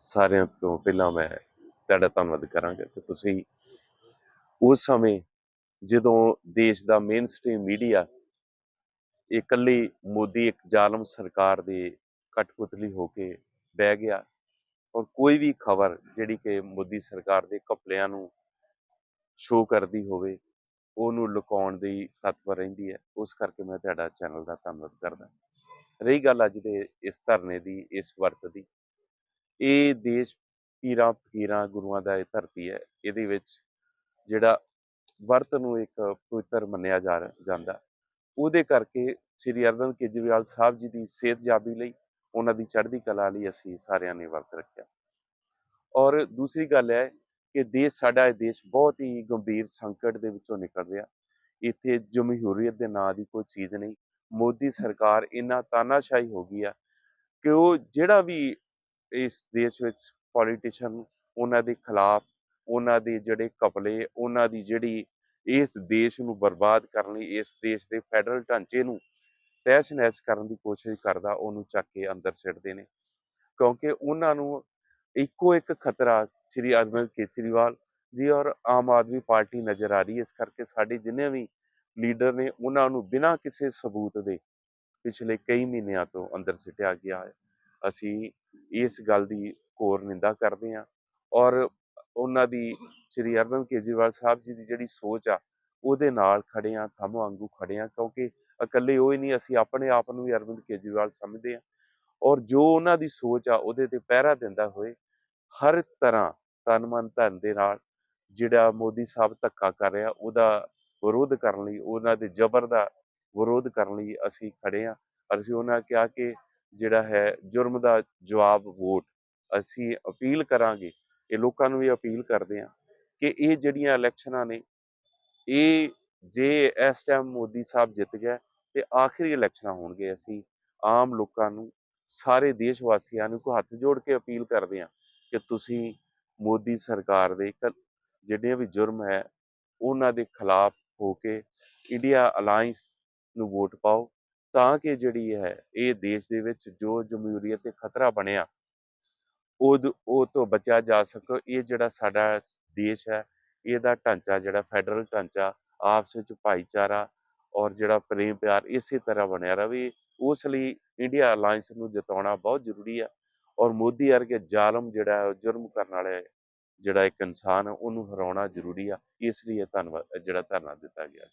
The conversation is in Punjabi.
ਸਾਰਿਆਂ ਤੋਂ ਪਹਿਲਾਂ ਮੈਂ ਤੁਹਾਡਾ ਧੰਨਵਾਦ ਕਰਾਂਗਾ ਕਿ ਤੁਸੀਂ ਉਸ ਸਮੇਂ ਜਦੋਂ ਦੇਸ਼ ਦਾ ਮੇਨ ਸਟ੍ਰੀਮ ਮੀਡੀਆ ਇਕੱਲੀ ਮੋਦੀ, ਇੱਕ ਜ਼ਾਲਮ ਸਰਕਾਰ ਦੇ ਕਠਪੁਤਲੀ ਹੋ ਕੇ ਬਹਿ ਗਿਆ ਔਰ ਕੋਈ ਵੀ ਖਬਰ ਜਿਹੜੀ ਕਿ ਮੋਦੀ ਸਰਕਾਰ ਦੇ ਘਪਲਿਆਂ ਨੂੰ ਸ਼ੋਅ ਕਰਦੀ ਹੋਵੇ, ਉਹਨੂੰ ਲੁਕਾਉਣ ਦੀ ਤਤਪਰ ਰਹਿੰਦੀ ਹੈ, ਉਸ ਕਰਕੇ ਮੈਂ ਤੁਹਾਡਾ ਚੈਨਲ ਦਾ ਧੰਨਵਾਦ ਕਰਦਾ। ਰਹੀ ਗੱਲ ਅੱਜ ਦੇ ਇਸ ਧਰਨੇ ਦੀ, ਇਸ ਵਰਤ ਦੀ ਇਹ ਦੇਸ਼ ਪੀਰਾਂ ਫਕੀਰਾਂ ਗੁਰੂਆਂ ਦਾ ਇਹ ਧਰਤੀ ਹੈ। ਇਹਦੇ ਵਿੱਚ ਜਿਹੜਾ ਵਰਤ ਨੂੰ ਇੱਕ ਪਵਿੱਤਰ ਮੰਨਿਆ ਜਾ ਜਾਂਦਾ। ਉਹਦੇ ਕਰਕੇ ਸ੍ਰੀ ਅਰਵਿੰਦ ਕੇਜਰੀਵਾਲ ਸਾਹਿਬ ਜੀ ਦੀ ਸਿਹਤਯਾਬੀ ਲਈ ਉਹਨਾਂ ਦੀ ਚੜ੍ਹਦੀ ਕਲਾ ਲਈ ਅਸੀਂ ਸਾਰਿਆਂ ਨੇ ਵਰਤ ਰੱਖਿਆ। ਔਰ ਦੂਸਰੀ ਗੱਲ ਹੈ ਕਿ ਦੇਸ਼, ਸਾਡਾ ਇਹ ਦੇਸ਼ ਬਹੁਤ ਹੀ ਗੰਭੀਰ ਸੰਕਟ ਦੇ ਵਿੱਚੋਂ ਨਿਕਲ ਰਿਹਾ। ਇੱਥੇ ਜਮਹੂਰੀਅਤ ਦੇ ਨਾਂ ਦੀ ਕੋਈ ਚੀਜ਼ ਨਹੀਂ। ਮੋਦੀ ਸਰਕਾਰ ਇੰਨਾ ਤਾਨਾਸ਼ਾਹੀ ਹੋ ਗਈ ਆ ਕਿ ਉਹ ਜਿਹੜਾ ਵੀ ਇਸ ਦੇਸ਼ ਵਿੱਚ ਪੋਲੀਟੀਸ਼ੀਅਨ ਉਹਨਾਂ ਦੇ ਖਿਲਾਫ, ਉਹਨਾਂ ਦੇ ਜਿਹੜੇ ਕਪਲੇ, ਉਹਨਾਂ ਦੀ ਜਿਹੜੀ ਇਸ ਦੇਸ਼ ਨੂੰ ਬਰਬਾਦ ਕਰਨ ਲਈ, ਇਸ ਦੇਸ਼ ਦੇ ਫੈਡਰਲ ਢਾਂਚੇ ਨੂੰ ਤਹਿਸ ਨਹਿਸ ਕਰਨ ਦੀ ਕੋਸ਼ਿਸ਼ ਕਰਦਾ, ਉਹਨੂੰ ਚੱਕ ਕੇ ਅੰਦਰ ਸਿੱਟਦੇ ਨੇ ਕਿਉਂਕਿ ਉਹਨਾਂ ਨੂੰ ਇੱਕੋ ਇੱਕ ਖਤਰਾ ਸ੍ਰੀ ਅਰਵਿੰਦ ਕੇਜਰੀਵਾਲ ਜੀ ਔਰ ਆਮ ਆਦਮੀ ਪਾਰਟੀ ਨਜ਼ਰ ਆ ਰਹੀ ਹੈ। ਇਸ ਕਰਕੇ ਸਾਡੇ ਜਿੰਨੇ ਵੀ ਲੀਡਰ ਨੇ, ਉਹਨਾਂ ਨੂੰ ਬਿਨਾਂ ਕਿਸੇ ਸਬੂਤ ਦੇ ਪਿਛਲੇ ਕਈ ਮਹੀਨਿਆਂ ਤੋਂ ਅੰਦਰ ਸਿੱਟਿਆ ਗਿਆ ਹੈ। ਅਸੀਂ ਇਸ ਗੱਲ ਦੀ ਘੋਰ ਨਿੰਦਾ ਕਰਦੇ ਹਾਂ ਔਰ ਉਹਨਾਂ ਦੀ ਸ੍ਰੀ ਅਰਵਿੰਦ ਕੇਜਰੀਵਾਲ ਸਾਹਿਬ ਜੀ ਦੀ ਜਿਹੜੀ ਸੋਚ ਆ, ਉਹਦੇ ਨਾਲ ਖੜੇ ਆ ਥੰਮ ਵਾਂਗੂ ਖੜੇ ਆ ਕਿਉਂਕਿ ਇਕੱਲੇ ਉਹ ਹੀ ਨਹੀਂ, ਅਸੀਂ ਆਪਣੇ ਆਪ ਨੂੰ ਵੀ ਅਰਵਿੰਦ ਕੇਜਰੀਵਾਲ ਸਮਝਦੇ ਆ ਔਰ ਜੋ ਉਹਨਾਂ ਦੀ ਸੋਚ ਆ, ਉਹਦੇ ਤੇ ਪਹਿਰਾ ਦਿੰਦਾ ਹੋਏ, ਹਰ ਤਰ੍ਹਾਂ ਤਨ ਮਨ ਧਨ ਦੇ ਨਾਲ ਜਿਹੜਾ ਮੋਦੀ ਸਾਹਿਬ ਧੱਕਾ ਕਰ ਰਿਹਾ, ਉਹਦਾ ਵਿਰੋਧ ਕਰਨ ਲਈ, ਉਹਨਾਂ ਦੇ ਜ਼ਬਰ ਦਾ ਵਿਰੋਧ ਕਰਨ ਲਈ ਅਸੀਂ ਖੜੇ ਆ ਅਸੀਂ ਉਹਨਾਂ ਕਿਹਾ ਕਿ ਜਿਹੜਾ ਹੈ, ਜੁਰਮ ਦਾ ਜਵਾਬ ਵੋਟ ਅਸੀਂ ਅਪੀਲ ਕਰਾਂਗੇ, ਇਹ ਲੋਕਾਂ ਨੂੰ ਵੀ ਅਪੀਲ ਕਰਦੇ ਆ ਕਿ ਇਹ ਜਿਹੜੀਆਂ ਇਲੈਕਸ਼ਨਾਂ ਨੇ, ਇਹ ਜੇ ਇਸ ਟਾਈਮ ਮੋਦੀ ਸਾਹਿਬ ਜਿੱਤ ਗਿਆ ਤੇ ਆਖਰੀ ਇਲੈਕਸ਼ਨਾਂ ਹੋਣਗੇ, ਅਸੀਂ ਆਮ ਲੋਕਾਂ ਨੂੰ, ਸਾਰੇ ਦੇਸ਼ ਵਾਸੀਆਂ ਨੂੰ ਕੋ ਹੱਥ ਜੋੜ ਕੇ ਅਪੀਲ ਕਰਦੇ ਆ ਕਿ ਤੁਸੀਂ ਮੋਦੀ ਸਰਕਾਰ ਦੇ ਕ- ਜਿਹੜੇ ਵੀ ਜੁਰਮ ਹੈ, ਉਹਨਾਂ ਦੇ ਖਿਲਾਫ ਹੋ ਕੇ ਇੰਡੀਆ ਅਲਾਈਅੰਸ ਨੂੰ ਵੋਟ ਪਾਓ ਤਾਂ ਕਿ ਜਿਹੜੀ ਹੈ, ਇਹ ਦੇਸ਼ ਦੇ ਵਿੱਚ ਜੋ ਜਮਹੂਰੀਅਤ ਤੇ ਖਤਰਾ ਬਣਿਆ ਉਹ ਉਹ ਤੋਂ ਬਚਿਆ ਜਾ ਸਕੇ। ਇਹ ਜਿਹੜਾ ਸਾਡਾ ਦੇਸ਼ ਹੈ, ਇਹਦਾ ਢਾਂਚਾ ਜਿਹੜਾ ਫੈਡਰਲ ਢਾਂਚਾ, ਆਪਸ ਵਿੱਚ ਭਾਈਚਾਰਾ ਔਰ ਜਿਹੜਾ ਪ੍ਰੇਮ ਪਿਆਰ ਇਸੇ ਤਰ੍ਹਾਂ ਬਣਿਆ ਰਵੇ ਉਸ ਲਈ ਇੰਡੀਆ ਅਲਾਈਅੰਸ ਨੂੰ ਜਿਤਾਉਣਾ ਬਹੁਤ ਜ਼ਰੂਰੀ ਹੈ ਔਰ ਮੋਦੀ ਵਰਗੇ ਜ਼ਾਲਮ ਜਿਹੜਾ ਉਹ ਜੁਰਮ ਕਰਨ ਵਾਲੇ ਜਿਹੜਾ ਇੱਕ ਇਨਸਾਨ ਹੈ, ਉਹਨੂੰ ਹਰਾਉਣਾ ਜ਼ਰੂਰੀ ਆ। ਇਸ ਲਈ ਇਹ ਧੰਨਵਾਦ, ਜਿਹੜਾ ਧਰਨਾ ਦਿੱਤਾ ਗਿਆ।